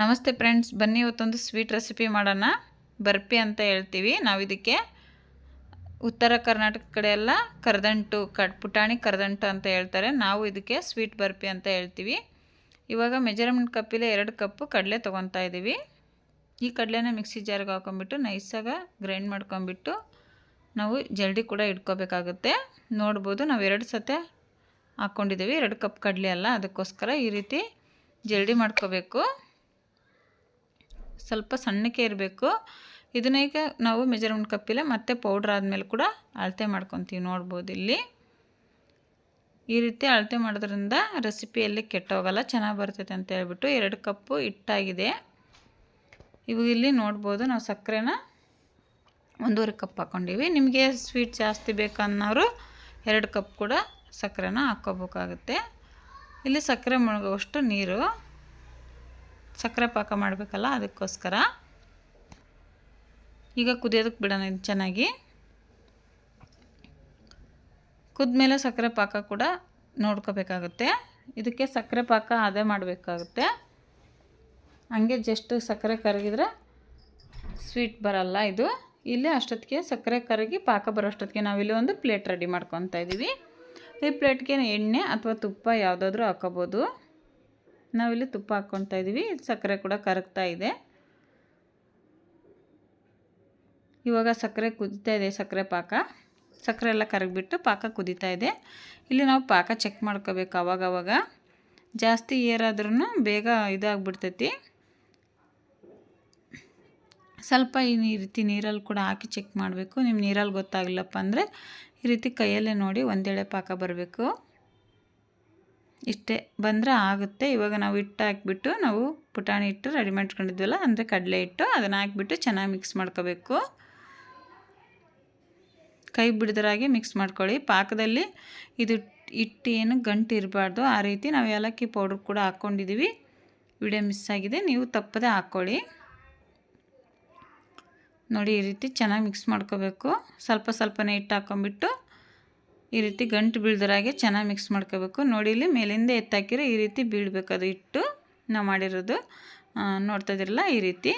ನಮಸ್ತೆ ಫ್ರೆಂಡ್ಸ್, ಬನ್ನಿ ಇವತ್ತೊಂದು ಸ್ವೀಟ್ ರೆಸಿಪಿ ಮಾಡೋಣ. ಬರ್ಪಿ ಅಂತ ಹೇಳ್ತೀವಿ ನಾವು ಇದಕ್ಕೆ. ಉತ್ತರ ಕರ್ನಾಟಕ ಕಡೆ ಎಲ್ಲ ಕರದಂಟು ಕಟ್ ಪುಟಾಣಿ ಕರದಂಟು ಅಂತ ಹೇಳ್ತಾರೆ. ನಾವು ಇದಕ್ಕೆ ಸ್ವೀಟ್ ಬರ್ಪಿ ಅಂತ ಹೇಳ್ತೀವಿ. ಇವಾಗ ಮೆಜರ್ಮೆಂಟ್ ಕಪ್ಪಿಲೆ ಎರಡು ಕಪ್ಪು ಕಡಲೆ ತೊಗೊತಾ ಇದ್ದೀವಿ ಈ ಕಡಲೆನ ಮಿಕ್ಸಿ ಜಾರಿಗೆ ಹಾಕೊಂಡ್ಬಿಟ್ಟು ನೈಸಾಗ ಗ್ರೈಂಡ್ ಮಾಡ್ಕೊಂಬಿಟ್ಟು ನಾವು ಜಲ್ಡಿ ಕೂಡ ಇಟ್ಕೋಬೇಕಾಗುತ್ತೆ. ನೋಡ್ಬೋದು ನಾವು ಎರಡು ಸತೆ ಹಾಕ್ಕೊಂಡಿದ್ದೀವಿ ಎರಡು ಕಪ್ ಕಡಲೆ ಅಲ್ಲ. ಅದಕ್ಕೋಸ್ಕರ ಈ ರೀತಿ ಜಲ್ಡಿ ಮಾಡ್ಕೋಬೇಕು. ಸ್ವಲ್ಪ ಸಣ್ಣಕ್ಕೆ ಇರಬೇಕು. ಇದನ್ನ ಈಗ ನಾವು ಮೆಜರ್ಮೆಂಟ್ ಕಪ್ಪಿಲ್ಲ ಮತ್ತೆ ಪೌಡ್ರ್ ಆದಮೇಲೆ ಕೂಡ ಅಳತೆ ಮಾಡ್ಕೊತೀವಿ ನೋಡ್ಬೋದು ಇಲ್ಲಿ. ಈ ರೀತಿ ಅಳತೆ ಮಾಡೋದ್ರಿಂದ ರೆಸಿಪಿಯಲ್ಲಿ ಕೆಟ್ಟೋಗಲ್ಲ, ಚೆನ್ನಾಗಿ ಬರ್ತೈತೆ ಅಂತ ಹೇಳ್ಬಿಟ್ಟು ಎರಡು ಕಪ್ಪು ಹಿಟ್ಟಾಗಿದೆ. ಇವು ಇಲ್ಲಿ ನೋಡ್ಬೋದು, ನಾವು ಸಕ್ಕರೆನ ಒಂದೂವರೆ ಕಪ್ ಹಾಕ್ಕೊಂಡಿವಿ ನಿಮಗೆ ಸ್ವೀಟ್ ಜಾಸ್ತಿ ಬೇಕನ್ನೋರು ಎರಡು ಕಪ್ ಕೂಡ ಸಕ್ಕರೆನ ಹಾಕ್ಕೋಬೇಕಾಗುತ್ತೆ. ಇಲ್ಲಿ ಸಕ್ಕರೆ ಮುಳುಗುವಷ್ಟು ನೀರು. ಸಕ್ಕರೆ ಪಾಕ ಮಾಡಬೇಕಲ್ಲ, ಅದಕ್ಕೋಸ್ಕರ. ಈಗ ಕುದಿಯೋದಕ್ಕೆ ಬಿಡೋಣ ಇದು ಚೆನ್ನಾಗಿ. ಕುದ್ಮೇಲೆ ಸಕ್ಕರೆ ಪಾಕ ಕೂಡ ನೋಡ್ಕೋಬೇಕಾಗುತ್ತೆ. ಇದಕ್ಕೆ ಸಕ್ಕರೆ ಪಾಕ ಅದೇ ಮಾಡಬೇಕಾಗುತ್ತೆ. ಹಂಗೆ ಜಸ್ಟ್ ಸಕ್ಕರೆ ಕರಗಿದ್ರೆ ಸ್ವೀಟ್ ಬರಲ್ಲ ಇದು. ಇಲ್ಲಿ ಅಷ್ಟೊತ್ತಿಗೆ ಸಕ್ಕರೆ ಕರಗಿ ಪಾಕ ಬರೋಷ್ಟೊತ್ತಿಗೆ ನಾವಿಲ್ಲಿ ಒಂದು ಪ್ಲೇಟ್ ರೆಡಿ ಮಾಡ್ಕೊತಾ ಇದ್ದೀವಿ. ಈ ಪ್ಲೇಟ್ಗೆ ಎಣ್ಣೆ ಅಥವಾ ತುಪ್ಪ ಯಾವುದಾದ್ರೂ ಹಾಕೋಬೋದು. ನಾವಿಲ್ಲಿ ತುಪ್ಪ ಹಾಕ್ಕೊತಾ ಇದ್ದೀವಿ. ಸಕ್ಕರೆ ಕೂಡ ಕರಗ್ತಾ ಇದೆ. ಇವಾಗ ಸಕ್ಕರೆ ಕುದಿತಾ ಇದೆ ಸಕ್ಕರೆ ಪಾಕ. ಸಕ್ಕರೆ ಎಲ್ಲ ಕರಗಿಬಿಟ್ಟು ಪಾಕ ಕುದೀತಾ ಇದೆ. ಇಲ್ಲಿ ನಾವು ಪಾಕ ಚೆಕ್ ಮಾಡ್ಕೋಬೇಕು ಅವಾಗವಾಗ. ಜಾಸ್ತಿ ಏರಾದ್ರೂ ಬೇಗ ಇದಾಗ್ಬಿಡ್ತೈತಿ. ಸ್ವಲ್ಪ ಈ ರೀತಿ ನೀರಲ್ಲಿ ಕೂಡ ಹಾಕಿ ಚೆಕ್ ಮಾಡಬೇಕು. ನಿಮ್ಮ ನೀರಲ್ಲಿ ಗೊತ್ತಾಗಿಲ್ಲಪ್ಪ ಅಂದರೆ ಈ ರೀತಿ ಕೈಯಲ್ಲೇ ನೋಡಿ ಒಂದೆಳೆ ಪಾಕ ಬರಬೇಕು. ಇಷ್ಟೇ ಬಂದರೆ ಆಗುತ್ತೆ. ಇವಾಗ ನಾವು ಹಿಟ್ಟು ಹಾಕ್ಬಿಟ್ಟು ನಾವು ಪುಟಾಣಿ ಹಿಟ್ಟು ರೆಡಿ ಮಾಡ್ಕೊಂಡಿದ್ವಲ್ಲ, ಅಂದರೆ ಕಡಲೆ ಹಿಟ್ಟು, ಅದನ್ನು ಹಾಕ್ಬಿಟ್ಟು ಚೆನ್ನಾಗಿ ಮಿಕ್ಸ್ ಮಾಡ್ಕೋಬೇಕು. ಕೈ ಬಿಡದ್ರಾಗೆ ಮಿಕ್ಸ್ ಮಾಡ್ಕೊಳ್ಳಿ. ಪಾಕದಲ್ಲಿ ಇದು ಹಿಟ್ಟು ಏನು ಗಂಟು ಇರಬಾರ್ದು. ಆ ರೀತಿ ನಾವು ಏಲಕ್ಕಿ ಪೌಡ್ರ್ ಕೂಡ ಹಾಕ್ಕೊಂಡಿದ್ದೀವಿ ವಿಡಿಯೋ ಮಿಸ್ ಆಗಿದೆ, ನೀವು ತಪ್ಪದೆ ಹಾಕ್ಕೊಳ್ಳಿ. ನೋಡಿ, ಈ ರೀತಿ ಚೆನ್ನಾಗಿ ಮಿಕ್ಸ್ ಮಾಡ್ಕೋಬೇಕು. ಸ್ವಲ್ಪ ಸ್ವಲ್ಪನೇ ಹಿಟ್ಟು ಹಾಕ್ಕೊಂಬಿಟ್ಟು ಈ ರೀತಿ ಗಂಟು ಬೀಳ್ದರಾಗೆ ಚೆನ್ನಾಗಿ ಮಿಕ್ಸ್ ಮಾಡ್ಕೋಬೇಕು. ನೋಡಿ ಇಲ್ಲಿ ಮೇಲಿಂದ ಎತ್ತಾಕಿರೋ ಈ ರೀತಿ ಬೀಳಬೇಕು. ಅದು ಇಟ್ಟು ನಾವು ಮಾಡಿರೋದು ನೋಡ್ತಾ ಇದ್ರಲ್ಲ ಈ ರೀತಿ.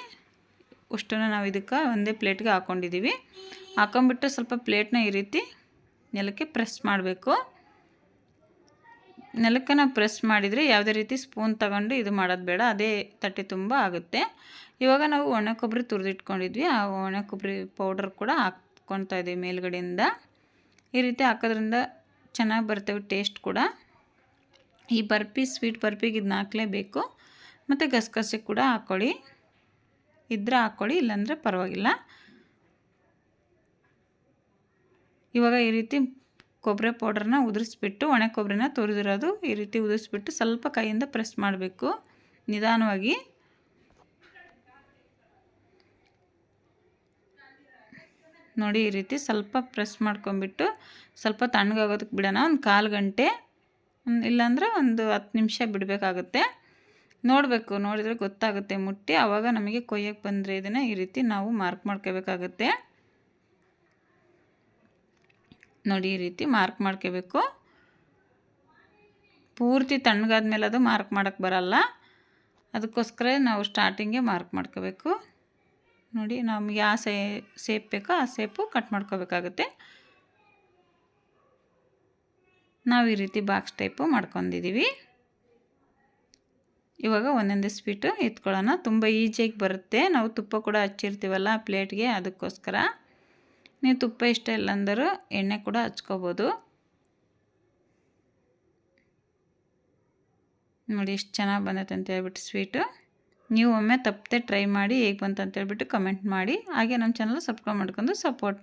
ಅಷ್ಟನ್ನು ನಾವು ಇದಕ್ಕೆ ಒಂದೇ ಪ್ಲೇಟ್ಗೆ ಹಾಕ್ಕೊಂಡಿದ್ದೀವಿ ಹಾಕೊಂಬಿಟ್ಟು ಸ್ವಲ್ಪ ಪ್ಲೇಟ್ನ ಈ ರೀತಿ ನೆಲಕ್ಕೆ ಪ್ರೆಸ್ ಮಾಡಬೇಕು. ನೆಲಕ್ಕೆ ನಾವು ಪ್ರೆಸ್ ಮಾಡಿದರೆ ಯಾವುದೇ ರೀತಿ ಸ್ಪೂನ್ ತಗೊಂಡು ಇದು ಮಾಡೋದು ಬೇಡ. ಅದೇ ತಟ್ಟೆ ತುಂಬ ಆಗುತ್ತೆ. ಇವಾಗ ನಾವು ಒಣ ಕೊಬ್ಬರಿ ತುರಿದಿಟ್ಕೊಂಡಿದ್ವಿ. ಆ ಒಣ ಕೊಬ್ಬರಿ ಪೌಡರ್ ಕೂಡ ಹಾಕ್ಕೊತಾ ಇದ್ದೀವಿ ಮೇಲ್ಗಡೆಯಿಂದ. ಈ ರೀತಿ ಹಾಕೋದ್ರಿಂದ ಚೆನ್ನಾಗಿ ಬರ್ತವೆ ಟೇಸ್ಟ್ ಕೂಡ. ಈ ಬರ್ಪಿ ಸ್ವೀಟ್ ಬರ್ಪಿಗೆ ಇದನ್ನ ಹಾಕಲೇಬೇಕು. ಮತ್ತು ಗಸಗಸೆ ಕೂಡ ಹಾಕ್ಕೊಳ್ಳಿ ಇದ್ರೆ ಹಾಕ್ಕೊಳ್ಳಿ ಇಲ್ಲಾಂದರೆ ಪರವಾಗಿಲ್ಲ. ಇವಾಗ ಈ ರೀತಿ ಕೊಬ್ಬರಿ ಪೌಡ್ರನ್ನ ಉದುರಿಸ್ಬಿಟ್ಟು, ಒಣ ಕೊಬ್ಬರಿನ ತುರಿದಿರೋದು ಈ ರೀತಿ ಉದುರಿಸ್ಬಿಟ್ಟು ಸ್ವಲ್ಪ ಕೈಯಿಂದ ಪ್ರೆಸ್ ಮಾಡಬೇಕು. ನಿಧಾನವಾಗಿ. ನೋಡಿ ಈ ರೀತಿ ಸ್ವಲ್ಪ ಪ್ರೆಸ್ ಮಾಡ್ಕೊಂಬಿಟ್ಟು ಸ್ವಲ್ಪ ತಣ್ಣಗಾಗೋದಕ್ಕೆ ಬಿಡೋಣ. ಒಂದು ಕಾಲು ಗಂಟೆ ಇಲ್ಲಾಂದರೆ ಒಂದು ಹತ್ತು ನಿಮಿಷ ಬಿಡಬೇಕಾಗುತ್ತೆ. ನೋಡಬೇಕು, ನೋಡಿದರೆ ಗೊತ್ತಾಗುತ್ತೆ ಮುಟ್ಟಿ. ಆವಾಗ ನಮಗೆ ಕೊಯ್ಯಕ್ಕೆ ಬಂದರೆ ಇದನ್ನು ಈ ರೀತಿ ನಾವು ಮಾರ್ಕ್ ಮಾಡ್ಕೋಬೇಕಾಗುತ್ತೆ. ನೋಡಿ ಈ ರೀತಿ ಮಾರ್ಕ್ ಮಾಡ್ಕೋಬೇಕು. ಪೂರ್ತಿ ತಣ್ಣಗಾದ್ಮೇಲೆ ಅದು ಮಾರ್ಕ್ ಮಾಡೋಕ್ಕೆ ಬರಲ್ಲ. ಅದಕ್ಕೋಸ್ಕರ ನಾವು ಸ್ಟಾರ್ಟಿಂಗೇ ಮಾರ್ಕ್ ಮಾಡ್ಕೋಬೇಕು. ನೋಡಿ ನಮಗೆ ಯಾವ ಸೇ, ಸೇಪ್ ಬೇಕೋ? ಆ ಸೇಪು ಕಟ್ ಮಾಡ್ಕೋಬೇಕಾಗುತ್ತೆ. ನಾವು ಈ ರೀತಿ ಬಾಕ್ಸ್ ಟೈಪು ಮಾಡ್ಕೊಂಡಿದ್ದೀವಿ ಇವಾಗ ಒಂದೊಂದೇ ಸ್ವೀಟು ಎತ್ಕೊಳ್ಳೋಣ. ತುಂಬ ಈಸಿಯಾಗಿ ಬರುತ್ತೆ. ನಾವು ತುಪ್ಪ ಕೂಡ ಹಚ್ಚಿರ್ತೀವಲ್ಲ ಪ್ಲೇಟ್ಗೆ ಅದಕ್ಕೋಸ್ಕರ. ನೀವು ತುಪ್ಪ ಇಷ್ಟ ಇಲ್ಲ ಅಂದರೂ ಎಣ್ಣೆ ಕೂಡ ಹಚ್ಕೋಬೋದು. ನೋಡಿ ಎಷ್ಟು ಚೆನ್ನಾಗಿ ಬಂದೈತೆ ಅಂತ ಹೇಳ್ಬಿಟ್ಟು ಸ್ವೀಟು ನೀವು ಒಮ್ಮೆ ತಪ್ಪದೆ ಟ್ರೈ ಮಾಡಿ ಹೇಗೆ ಬಂತಂತೇಳ್ಬಿಟ್ಟು ಕಮೆಂಟ್ ಮಾಡಿ. ಹಾಗೆ ನಮ್ಮ ಚಾನಲ್ ಸಬ್ಸ್ಕ್ರೈಬ್ ಮಾಡ್ಕೊಂಡು ಸಪೋರ್ಟ್